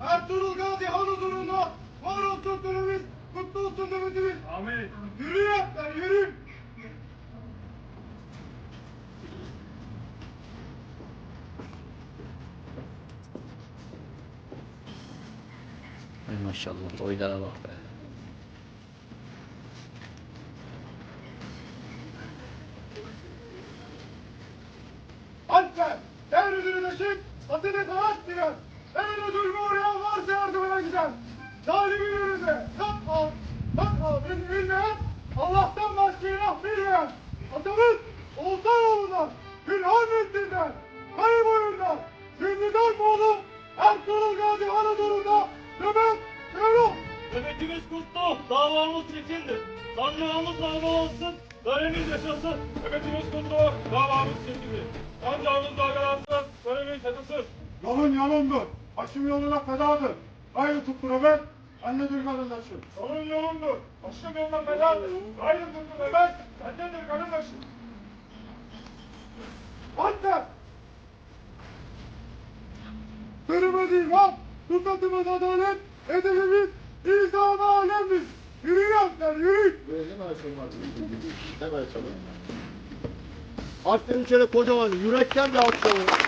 Ertuğrul Gazi Han huzurunda var olsun dönemiz, kutlu olsun nöbetimiz. Amin. Yürü yaplar, yürü. Ay maşallah boylara bak be. Antep, yeryüzünü deşik, adalet hayat diler. Eğer zulmü uğrayan varsa yardımına gider. Zalimin önünde, yapma, yapma, beni bilmeyen, Allah'tan başka ilah bilmeyen. Atamız, Oğuzhan oğlundan, Gülhan Mescid'den, Kayı boyundan, Zünniden oğlu, Ertuğrul Gazi Anadolu'da, nöbet, yürü. Nöbetimiz kutlu, davamız çekildi. Sanrığımız dalga olsun, görevimiz yaşasın. Nöbetimiz kutlu, davamız çekildi. Sancağımız dalgalansın, görevimiz yaşasın. Yolun yolundur, başım yoluna fedadır. Gayrı tuttu nöbet, annedir karındaşım. Yolun yolundur, başım yoluna fedadır. Gayrı tuttu nöbet, sendedir karındaşım. Antep! Sürümediğim hak, tutatımız adalet, hedefimiz İsa'da alemdir. Yürüyün aslan, yürüyün! Hemen çalın. Harflerin içeri kocaman yürekten bir alkışlayın.